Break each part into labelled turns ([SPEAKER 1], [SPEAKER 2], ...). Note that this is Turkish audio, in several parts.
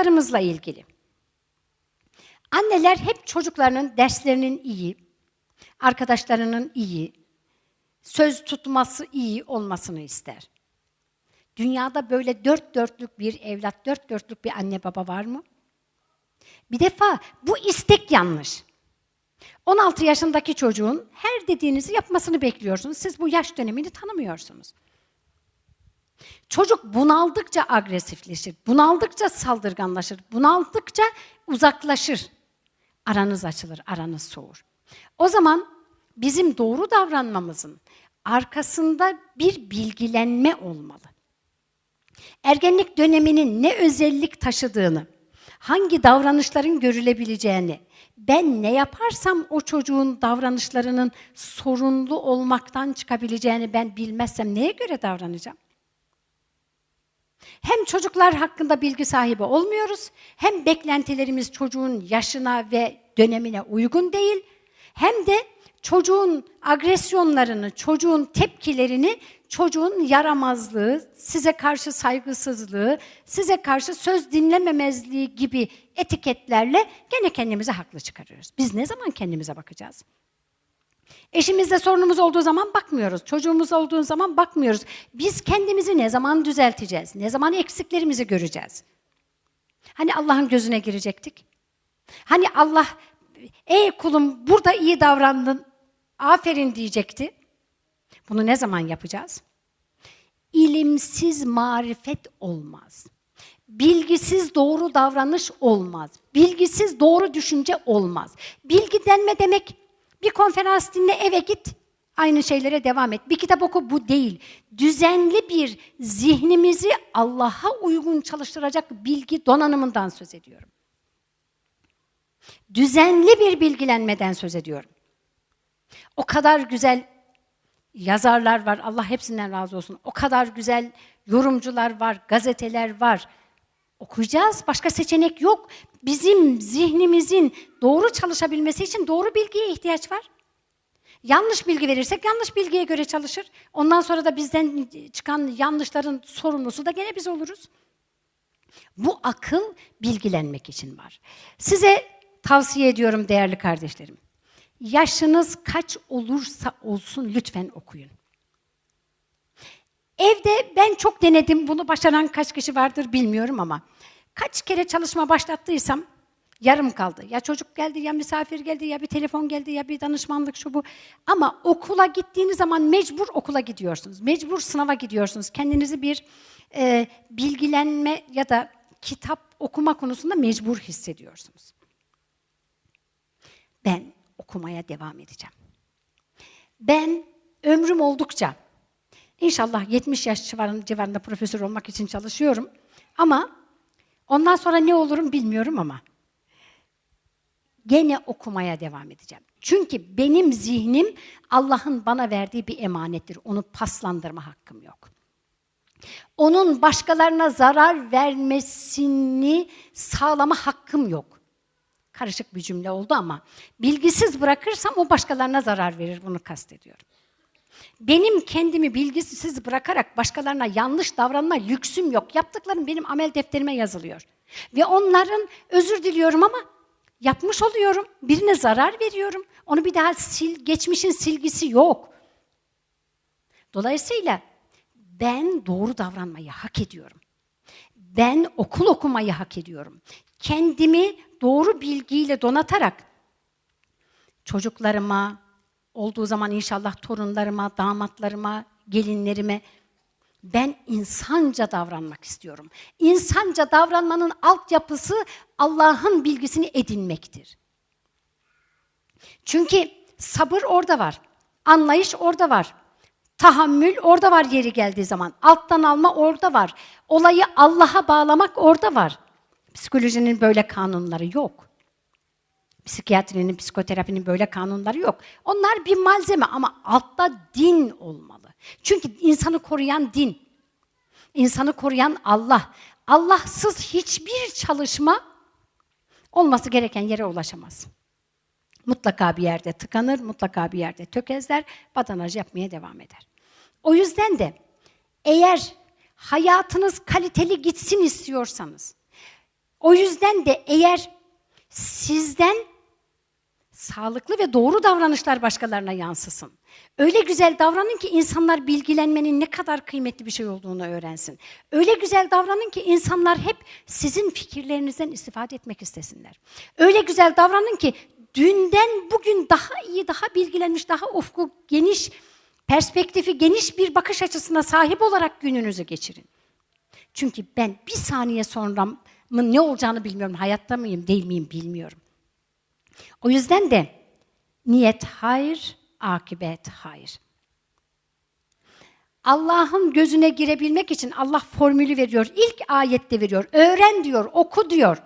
[SPEAKER 1] çocuklarımızla ilgili. Anneler hep çocuklarının derslerinin iyi, arkadaşlarının iyi, söz tutması iyi olmasını ister. Dünyada böyle dört dörtlük bir evlat, dört dörtlük bir anne baba var mı? Bir defa bu istek yanlış. 16 yaşındaki çocuğun her dediğinizi yapmasını bekliyorsunuz. Siz bu yaş dönemini tanımıyorsunuz. Çocuk bunaldıkça agresifleşir, bunaldıkça saldırganlaşır, bunaldıkça uzaklaşır. Aranız açılır, aranız soğur. O zaman bizim doğru davranmamızın arkasında bir bilgilenme olmalı. Ergenlik döneminin ne özellik taşıdığını, hangi davranışların görülebileceğini, ben ne yaparsam o çocuğun davranışlarının sorunlu olmaktan çıkabileceğini ben bilmezsem neye göre davranacağım? Hem çocuklar hakkında bilgi sahibi olmuyoruz, hem beklentilerimiz çocuğun yaşına ve dönemine uygun değil, hem de çocuğun agresyonlarını, çocuğun tepkilerini, çocuğun yaramazlığı, size karşı saygısızlığı, size karşı söz dinlememezliği gibi etiketlerle gene kendimizi haklı çıkarıyoruz. Biz ne zaman kendimize bakacağız? Eşimizle sorunumuz olduğu zaman bakmıyoruz. Çocuğumuz olduğu zaman bakmıyoruz. Biz kendimizi ne zaman düzelteceğiz? Ne zaman eksiklerimizi göreceğiz? Hani Allah'ın gözüne girecektik? Hani Allah, ey kulum burada iyi davrandın, aferin diyecekti. Bunu ne zaman yapacağız? İlimsiz marifet olmaz. Bilgisiz doğru davranış olmaz. Bilgisiz doğru düşünce olmaz. Bilgi denme demek bir konferans dinle eve git. Aynı şeylere devam et. Bir kitap oku bu değil. Düzenli bir zihnimizi Allah'a uygun çalıştıracak bilgi donanımından söz ediyorum. Düzenli bir bilgilenmeden söz ediyorum. O kadar güzel yazarlar var. Allah hepsinden razı olsun. O kadar güzel yorumcular var, gazeteler var. Okuyacağız. Başka seçenek yok. Bizim zihnimizin doğru çalışabilmesi için doğru bilgiye ihtiyaç var. Yanlış bilgi verirsek yanlış bilgiye göre çalışır. Ondan sonra da bizden çıkan yanlışların sorumlusu da gene biz oluruz. Bu akıl bilgilenmek için var. Size tavsiye ediyorum değerli kardeşlerim. Yaşınız kaç olursa olsun lütfen okuyun. Evde ben çok denedim, bunu başaran kaç kişi vardır bilmiyorum ama kaç kere çalışma başlattıysam yarım kaldı. Ya çocuk geldi, ya misafir geldi, ya bir telefon geldi, ya bir danışmanlık şu bu. Ama okula gittiğiniz zaman mecbur okula gidiyorsunuz. Mecbur sınava gidiyorsunuz. Kendinizi bir e, bilgilenme ya da kitap okuma konusunda mecbur hissediyorsunuz. Ben okumaya devam edeceğim. Ben ömrüm oldukça İnşallah 70 yaş civarında profesör olmak için çalışıyorum. Ama ondan sonra ne olurum bilmiyorum ama gene okumaya devam edeceğim. Çünkü benim zihnim Allah'ın bana verdiği bir emanettir. Onu paslandırma hakkım yok. Onun başkalarına zarar vermesini sağlama hakkım yok. Karışık bir cümle oldu ama bilgisiz bırakırsam o başkalarına zarar verir bunu kastediyorum. Benim kendimi bilgisiz bırakarak başkalarına yanlış davranma lüksüm yok. Yaptıklarım benim amel defterime yazılıyor. Ve onların özür diliyorum ama yapmış oluyorum. Birine zarar veriyorum. Onu bir daha sil, geçmişin silgisi yok. Dolayısıyla ben doğru davranmayı hak ediyorum. Ben okul okumayı hak ediyorum. Kendimi doğru bilgiyle donatarak çocuklarıma, olduğu zaman inşallah torunlarıma, damatlarıma, gelinlerime ben insanca davranmak istiyorum. İnsanca davranmanın altyapısı Allah'ın bilgisini edinmektir. Çünkü sabır orada var. Anlayış orada var. Tahammül orada var yeri geldiği zaman. Alttan alma orada var. Olayı Allah'a bağlamak orada var. Psikolojinin böyle kanunları yok. Psikiyatrinin, psikoterapinin böyle kanunları yok. Onlar bir malzeme ama altta din olmalı. Çünkü insanı koruyan din. İnsanı koruyan Allah. Allahsız hiçbir çalışma olması gereken yere ulaşamaz. Mutlaka bir yerde tıkanır, mutlaka bir yerde tökezler, badanaj yapmaya devam eder. O yüzden de eğer hayatınız kaliteli gitsin istiyorsanız, O yüzden de eğer sizden sağlıklı ve doğru davranışlar başkalarına yansısın. Öyle güzel davranın ki insanlar bilgilenmenin ne kadar kıymetli bir şey olduğunu öğrensin. Öyle güzel davranın ki insanlar hep sizin fikirlerinizden istifade etmek istesinler. Öyle güzel davranın ki dünden bugün daha iyi, daha bilgilenmiş, daha ufku geniş, perspektifi geniş bir bakış açısına sahip olarak gününüzü geçirin. Çünkü ben bir saniye sonra ne olacağını bilmiyorum. Hayatta mıyım, değil miyim bilmiyorum. O yüzden de niyet hayır, akibet hayır. Allah'ın gözüne girebilmek için Allah formülü veriyor. İlk ayette veriyor. Öğren diyor, oku diyor.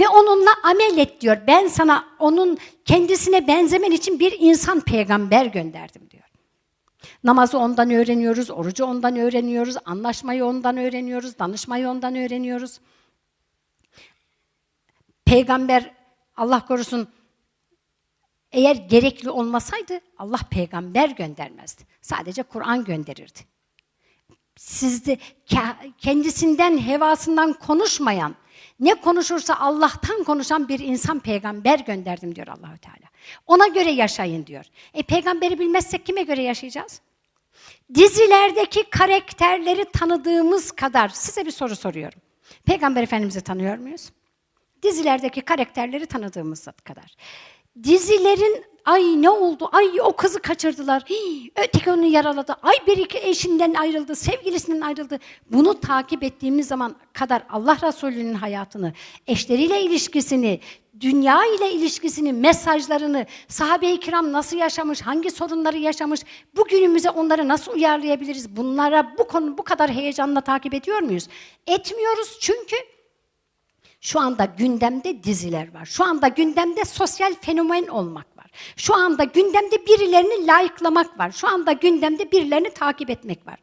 [SPEAKER 1] Ve onunla amel et diyor. Ben sana onun kendisine benzemen için bir insan peygamber gönderdim diyor. Namazı ondan öğreniyoruz, orucu ondan öğreniyoruz, anlaşmayı ondan öğreniyoruz, danışmayı ondan öğreniyoruz. Peygamber Allah korusun eğer gerekli olmasaydı Allah peygamber göndermezdi. Sadece Kur'an gönderirdi. Sizde kendisinden, hevasından konuşmayan, ne konuşursa Allah'tan konuşan bir insan peygamber gönderdim diyor Allahü Teala. Ona göre yaşayın diyor. E peygamberi bilmezsek kime göre yaşayacağız? Dizilerdeki karakterleri tanıdığımız kadar size bir soru soruyorum. Peygamber Efendimiz'i tanıyor muyuz? Dizilerdeki karakterleri tanıdığımız kadar. Dizilerin ay ne oldu? Ay o kızı kaçırdılar. Hii, öteki onu yaraladı. Ay bir iki eşinden ayrıldı, sevgilisinden ayrıldı. Bunu takip ettiğimiz zaman kadar Allah Resulü'nün hayatını, eşleriyle ilişkisini, dünya ile ilişkisini, mesajlarını, sahabe-i kiram nasıl yaşamış, hangi sorunları yaşamış, bugünümüze onları nasıl uyarlayabiliriz? Bunlara bu konu bu kadar heyecanla takip ediyor muyuz? Etmiyoruz çünkü şu anda gündemde diziler var. Şu anda gündemde sosyal fenomen olmak var. Şu anda gündemde birilerini layıklamak var. Şu anda gündemde birilerini takip etmek var.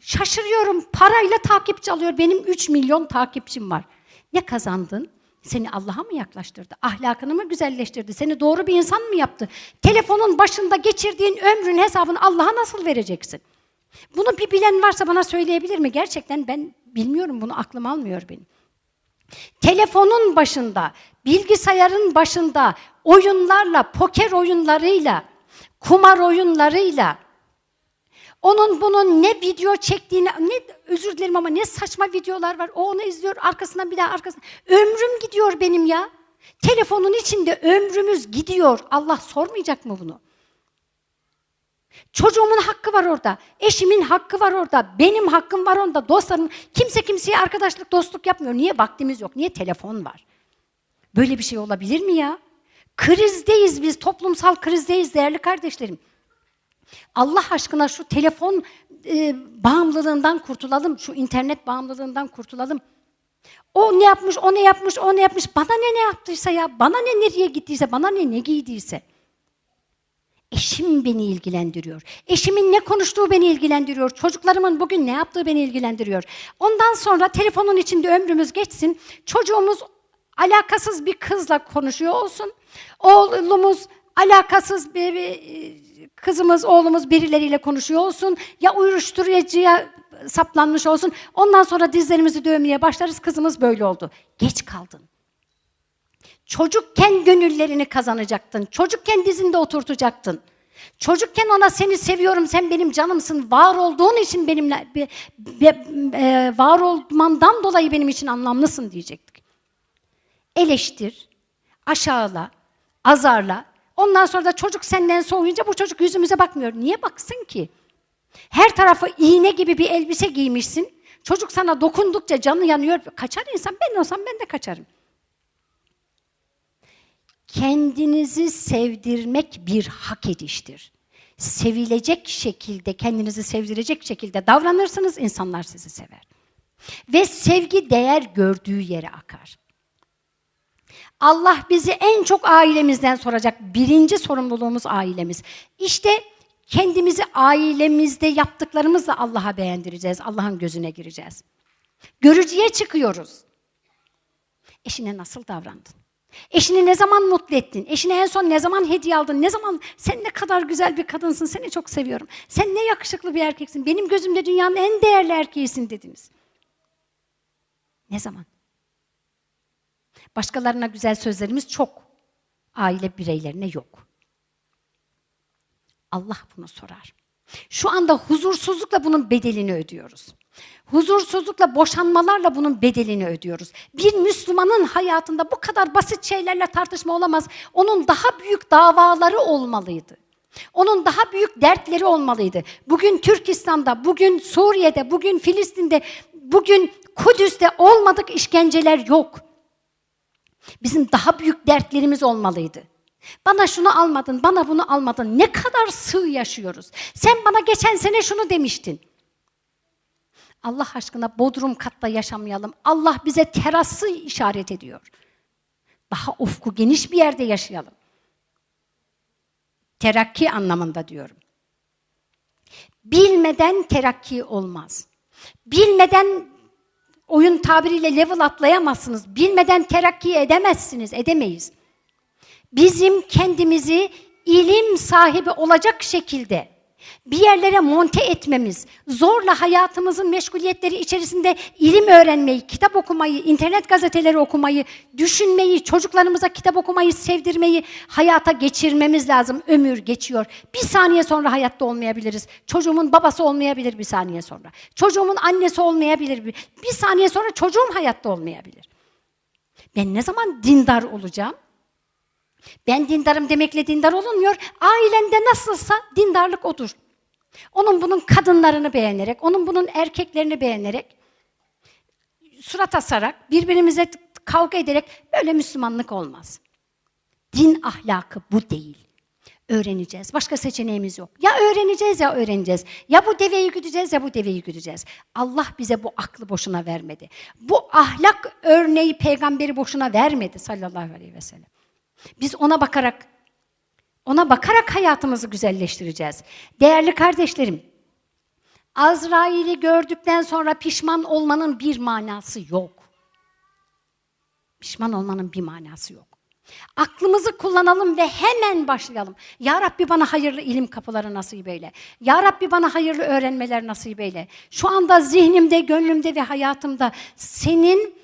[SPEAKER 1] Şaşırıyorum parayla takipçi alıyor. Benim 3 milyon takipçim var. Ne kazandın? Seni Allah'a mı yaklaştırdı? Ahlakını mı güzelleştirdi? Seni doğru bir insan mı yaptı? Telefonun başında geçirdiğin ömrün hesabını Allah'a nasıl vereceksin? Bunu bir bilen varsa bana söyleyebilir mi? Gerçekten ben bilmiyorum bunu aklım almıyor benim. Telefonun başında, bilgisayarın başında oyunlarla, poker oyunlarıyla, kumar oyunlarıyla onun bunun ne video çektiğini, ne özür dilerim ama ne saçma videolar var. O onu izliyor, arkasından bir daha arkasından. Ömrüm gidiyor benim ya. Telefonun içinde ömrümüz gidiyor. Allah sormayacak mı bunu? Çocuğumun hakkı var orada. Eşimin hakkı var orada. Benim hakkım var orada. Dostlarım. Kimse kimseye arkadaşlık, dostluk yapmıyor. Niye? Vaktimiz yok. Niye? Telefon var. Böyle bir şey olabilir mi ya? Krizdeyiz biz. Toplumsal krizdeyiz değerli kardeşlerim. Allah aşkına şu telefon e, bağımlılığından kurtulalım. Şu internet bağımlılığından kurtulalım. O ne yapmış, o ne yapmış, o ne yapmış. Bana ne ne yaptıysa ya, bana ne nereye gittiyse, bana ne ne giydiyse. Eşim beni ilgilendiriyor. Eşimin ne konuştuğu beni ilgilendiriyor. Çocuklarımın bugün ne yaptığı beni ilgilendiriyor. Ondan sonra telefonun içinde ömrümüz geçsin. Çocuğumuz alakasız bir kızla konuşuyor olsun. Oğlumuz alakasız bir, bir kızımız, oğlumuz birileriyle konuşuyor olsun. Ya uyuşturucuya saplanmış olsun. Ondan sonra dizlerimizi dövmeye başlarız. Kızımız böyle oldu. Geç kaldın. Çocukken gönüllerini kazanacaktın. Çocukken dizinde oturtacaktın. Çocukken ona seni seviyorum, sen benim canımsın, var olduğun için benimle, be, be, e, var olmandan dolayı benim için anlamlısın diyecektik. Eleştir, aşağıla, azarla. Ondan sonra da çocuk senden soğuyunca bu çocuk yüzümüze bakmıyor. Niye baksın ki? Her tarafı iğne gibi bir elbise giymişsin. Çocuk sana dokundukça canı yanıyor. Kaçar insan. Ben olsam ben de kaçarım kendinizi sevdirmek bir hak ediştir. Sevilecek şekilde, kendinizi sevdirecek şekilde davranırsınız, insanlar sizi sever. Ve sevgi değer gördüğü yere akar. Allah bizi en çok ailemizden soracak. Birinci sorumluluğumuz ailemiz. İşte kendimizi ailemizde yaptıklarımızla Allah'a beğendireceğiz. Allah'ın gözüne gireceğiz. Görücüye çıkıyoruz. Eşine nasıl davrandın? Eşini ne zaman mutlu ettin? Eşine en son ne zaman hediye aldın? Ne zaman sen ne kadar güzel bir kadınsın, seni çok seviyorum. Sen ne yakışıklı bir erkeksin, benim gözümde dünyanın en değerli erkeğisin dediniz. Ne zaman? Başkalarına güzel sözlerimiz çok. Aile bireylerine yok. Allah bunu sorar. Şu anda huzursuzlukla bunun bedelini ödüyoruz. Huzursuzlukla, boşanmalarla bunun bedelini ödüyoruz. Bir Müslümanın hayatında bu kadar basit şeylerle tartışma olamaz. Onun daha büyük davaları olmalıydı. Onun daha büyük dertleri olmalıydı. Bugün Türkistan'da, bugün Suriye'de, bugün Filistin'de, bugün Kudüs'te olmadık işkenceler yok. Bizim daha büyük dertlerimiz olmalıydı. Bana şunu almadın, bana bunu almadın. Ne kadar sığ yaşıyoruz. Sen bana geçen sene şunu demiştin. Allah aşkına bodrum katta yaşamayalım. Allah bize terası işaret ediyor. Daha ufku geniş bir yerde yaşayalım. Terakki anlamında diyorum. Bilmeden terakki olmaz. Bilmeden oyun tabiriyle level atlayamazsınız. Bilmeden terakki edemezsiniz, edemeyiz. Bizim kendimizi ilim sahibi olacak şekilde bir yerlere monte etmemiz, zorla hayatımızın meşguliyetleri içerisinde ilim öğrenmeyi, kitap okumayı, internet gazeteleri okumayı, düşünmeyi, çocuklarımıza kitap okumayı sevdirmeyi hayata geçirmemiz lazım. Ömür geçiyor. Bir saniye sonra hayatta olmayabiliriz. Çocuğumun babası olmayabilir bir saniye sonra. Çocuğumun annesi olmayabilir bir, saniye sonra çocuğum hayatta olmayabilir. Ben ne zaman dindar olacağım? Ben dindarım demekle dindar olunmuyor. Ailende nasılsa dindarlık odur. Onun bunun kadınlarını beğenerek, onun bunun erkeklerini beğenerek, surat asarak, birbirimize kavga ederek böyle Müslümanlık olmaz. Din ahlakı bu değil. Öğreneceğiz. Başka seçeneğimiz yok. Ya öğreneceğiz ya öğreneceğiz. Ya bu deveyi güdeceğiz ya bu deveyi güdeceğiz. Allah bize bu aklı boşuna vermedi. Bu ahlak örneği peygamberi boşuna vermedi sallallahu aleyhi ve sellem. Biz ona bakarak ona bakarak hayatımızı güzelleştireceğiz. Değerli kardeşlerim, Azrail'i gördükten sonra pişman olmanın bir manası yok. Pişman olmanın bir manası yok. Aklımızı kullanalım ve hemen başlayalım. Ya Rabbi bana hayırlı ilim kapıları nasip eyle. Ya Rabbi bana hayırlı öğrenmeler nasip eyle. Şu anda zihnimde, gönlümde ve hayatımda senin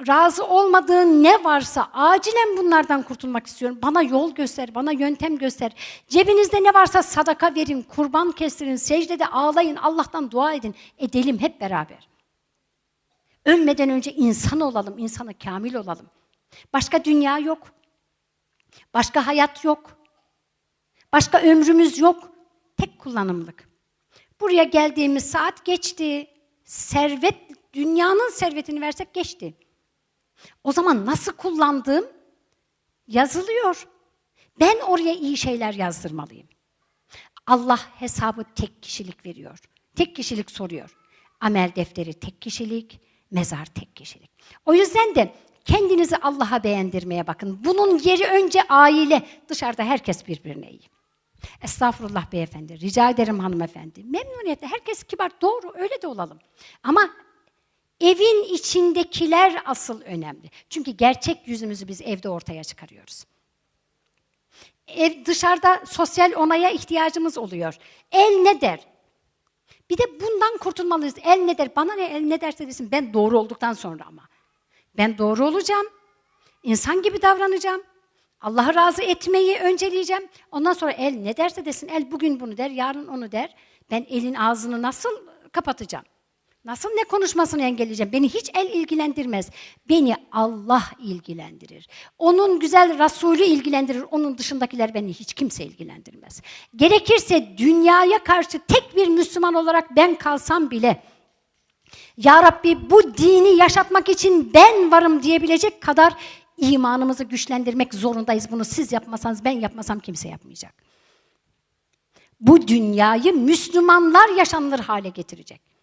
[SPEAKER 1] razı olmadığın ne varsa acilen bunlardan kurtulmak istiyorum. Bana yol göster, bana yöntem göster. Cebinizde ne varsa sadaka verin, kurban kestirin, secdede ağlayın, Allah'tan dua edin. Edelim hep beraber. Ölmeden önce insan olalım, insanı kamil olalım. Başka dünya yok. Başka hayat yok. Başka ömrümüz yok. Tek kullanımlık. Buraya geldiğimiz saat geçti. Servet, dünyanın servetini versek geçti. O zaman nasıl kullandığım yazılıyor. Ben oraya iyi şeyler yazdırmalıyım. Allah hesabı tek kişilik veriyor. Tek kişilik soruyor. Amel defteri tek kişilik, mezar tek kişilik. O yüzden de kendinizi Allah'a beğendirmeye bakın. Bunun yeri önce aile. Dışarıda herkes birbirine iyi. Estağfurullah beyefendi, rica ederim hanımefendi. Memnuniyetle, herkes kibar, doğru öyle de olalım. Ama Evin içindekiler asıl önemli. Çünkü gerçek yüzümüzü biz evde ortaya çıkarıyoruz. Ev dışarıda sosyal onaya ihtiyacımız oluyor. El ne der? Bir de bundan kurtulmalıyız. El ne der? Bana ne el ne derse desin. Ben doğru olduktan sonra ama. Ben doğru olacağım. İnsan gibi davranacağım. Allah'ı razı etmeyi önceleyeceğim. Ondan sonra el ne derse desin. El bugün bunu der, yarın onu der. Ben elin ağzını nasıl kapatacağım? Nasıl ne konuşmasını engelleyeceğim? Beni hiç el ilgilendirmez. Beni Allah ilgilendirir. Onun güzel Resulü ilgilendirir. Onun dışındakiler beni hiç kimse ilgilendirmez. Gerekirse dünyaya karşı tek bir Müslüman olarak ben kalsam bile Ya Rabbi bu dini yaşatmak için ben varım diyebilecek kadar imanımızı güçlendirmek zorundayız. Bunu siz yapmasanız ben yapmasam kimse yapmayacak. Bu dünyayı Müslümanlar yaşanılır hale getirecek.